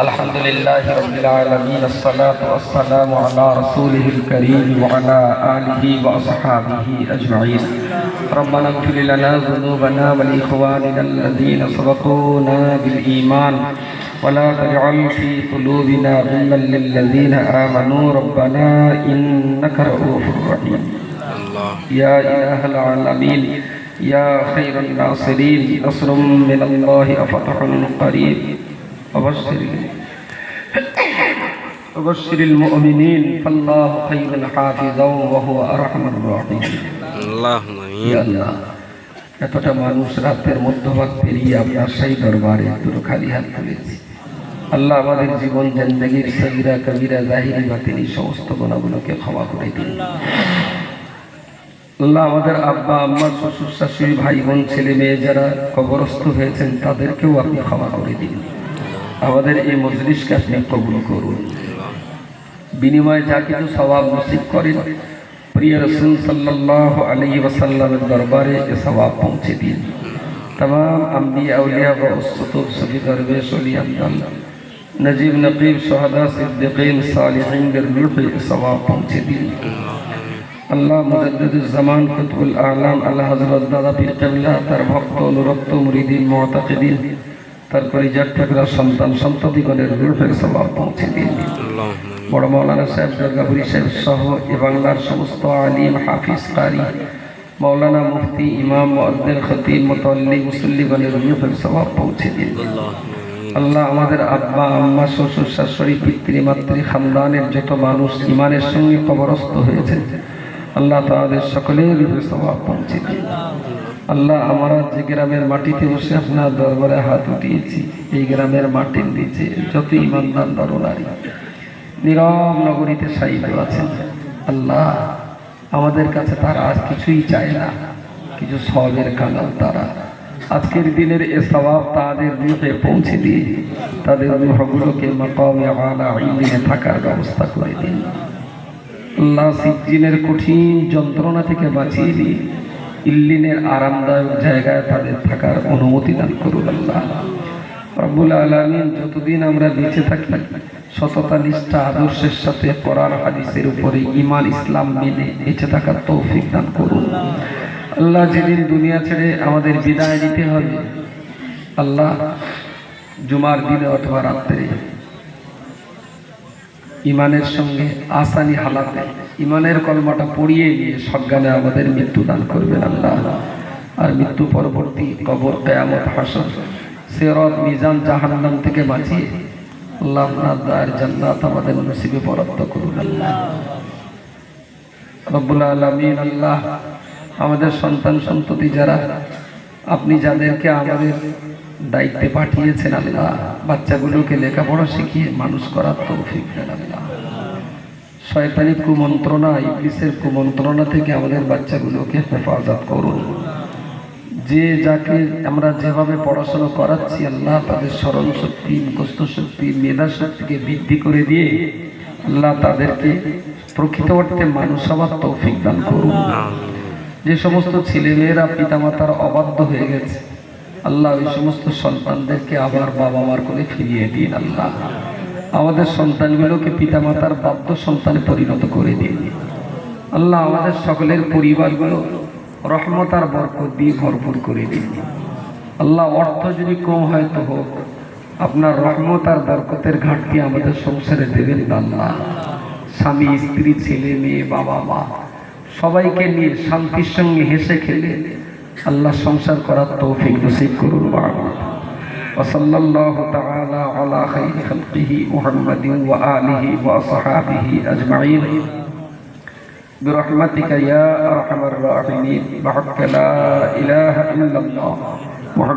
الحمد لله رب العالمين الصلاة والسلام على رسوله الكريم وعلى آله وأصحابه أجمعين ربنا اغفر لنا ذنوبنا ولإخواننا الذين سبقونا بالإيمان. ولا تجعل في قلوبنا غلا للذين آمنوا. ربنا إنك رؤوف رحيم. يا إله العالمين يا خير الناصرين نصر من الله وفتح قريب. وبشر وبشر المؤمنين فالله خير حافظا وهو أرحم الراحمين اللهم ইয়া امين আল্লাহ, এতটা মানুষ রাতের মধ্যভাগ পেরিয়ে আপনার সেই দরবারে দুটো খালি হাত তুলেছি আল্লাহ আমাদের জীবন জেন্দেগির সগিরা কবিরা জাহিরি বাতিনি সমস্ত গুণাগুলোকে ক্ষমা করে দিন আল্লাহ আমাদের আব্বা আম্মা শ্বশুর শাশুড়ি ভাই বোন ছেলে মেয়ে যারা কবরস্থ হয়েছেন তাদেরকেও আপনি ক্ষমা করে দিন আমাদের এই মজলিসকে আপনি কবুল করুন। বিনিময়ে যা কিছু স্বভাব নসিব করেন, প্রিয় রসুল সাল্লাহ আলী ওসাল্লামের দরবারে এ স্বভাব পৌঁছে দিন। তমাম আমি উলিয়া নজিব নকিব সোহাদা সিদ্দিকিন সালিহিনদের রুহে এ স্বভাব পৌঁছে দিন। আল্লাহ মুজদ্দুজ্জামান কুতুল আলাম আল্লাহ হজরত দাদা পীর কেমলা তার ভক্ত, অনুরক্ত, মুরিদিন দিন তারপরে কলিজার টুকরা সন্তান সন্ততিগণের রূপের সবাব পৌঁছে দিন। বড় মৌলানা সাহেব দুর্গাপুরী সাহেব সহ এ বাংলার সমস্ত আলিম, হাফিজ কারি মৌলানা মুফতি, ইমাম মদ্দের খতিব, মোতাল্লি, মুসল্লিগণের রূপের সবাব পৌঁছে দিন। আল্লাহ আমাদের আব্বা, আম্মা, শ্বশুর, শাশুড়ি, পিতৃ, মাতৃ, খানদানের যত মানুষ ইমানের সঙ্গে কবরস্থ হয়েছে আল্লাহ তাদের সকলের স্বভাব পৌঁছে আল্লাহ আমরা যে গ্রামের মাটিতে বসে আপনার দরবারে হাত উঠিয়েছি, এই গ্রামের মাটির নিচে যত ইমানদার নরনারী, নীরব নগরীতে সাহিত্য আছেন, আল্লাহ আমাদের কাছে তারা আজ কিছুই চায় না, কিছু সবের কানাল তারা। আজকের দিনের এ স্বভাব তাদের রূপে পৌঁছে দিয়ে তাদের রূহগুলোকে মাকামে আলা থাকার ব্যবস্থা করে দিন। আল্লাহ সিজ্জিনের কঠিন যন্ত্রণা থেকে বাঁচিয়ে দিয়ে ইল্লিনের আরামদায়ক জায়গায় তাদের থাকার অনুমতি দান করুন আল্লাহ। রব্বুল আলমিন যতদিন আমরা বেঁচে থাকি, সততা, নিষ্ঠা, আদর্শের সাথে কোরআন হাদিসের উপরে ইমান ইসলাম মেনে বেঁচে থাকার তৌফিক দান করুন। আল্লাহ যেদিন দুনিয়া ছেড়ে আমাদের বিদায় নিতে হবে, আল্লাহ জুমার দিনে অথবা রাত্রে ইমানের সঙ্গে আসানি হালাতে ইমানের কলমাটা পড়িয়ে নিয়ে সজ্ঞানে আমাদের মৃত্যু দান করবেন আল্লাহ। আর মৃত্যু পরবর্তী কবর কেয়ামত হাসর, সেরত মিজান জাহান্নাম থেকে বাঁচিয়ে আল্লাহ আপনার দায়ের জান্নাত আমাদের নসিবে বরাদ্দ করুন আল্লাহ। রব্বুল আলমিন আল্লাহ, আমাদের সন্তান সন্ততি যারা, আপনি যাদেরকে আমাদের দায়িত্বে পাঠিয়েছেন আল্লাহ। বাচ্চাগুলোকে লেখাপড়া শিখিয়ে মানুষ করার তৌফিক দেন আল্লাহ। শয়তানি কুমন্ত্রণা, ইবলিসের কুমন্ত্রণা থেকে আমাদের বাচ্চাগুলোকে হেফাজত করুন। যে যাকে আমরা যেভাবে পড়াশোনা করাচ্ছি, আল্লাহ তাদের স্মরণ শক্তি, মুখস্থ শক্তি, মেধা শক্তিকে বৃদ্ধি করে দিয়ে আল্লাহ তাদেরকে প্রকৃত অর্থে মানুষ হওয়ার তৌফিক দান করুন। যে সমস্ত ছেলেমেয়েরা পিতামাতার অবাধ্য হয়ে গেছে আল্লাহ ওই সমস্ত সন্তানদেরকে আবার বাবা মার করে ফিরিয়ে দিন আল্লাহ। আমাদের সন্তানগুলোকে পিতামাতার বাধ্য সন্তানে পরিণত করে দিন। আল্লাহ আমাদের সকলের পরিবারগুলো রহমত আর বরকত দিয়ে ভরপুর করে দিন। আল্লাহ অর্থ যদি কম হয় তো হোক, আপনার রহমত আর বরকতের ঘাটতি আমাদের সংসারে দেবেন আল্লাহ। স্বামী, স্ত্রী, ছেলে, মেয়ে বাবা মা সবাইকে নিয়ে শান্তির সঙ্গে হেসে খেলে আল্লাহ সংসার করার তৌফিক নসিব করুন বাবা وصلى الله تعالى على خير خلقه محمد وآله وأصحابه أجمعين برحمتك يا أرحم الراحمين بحق لا إله إلا الله محمد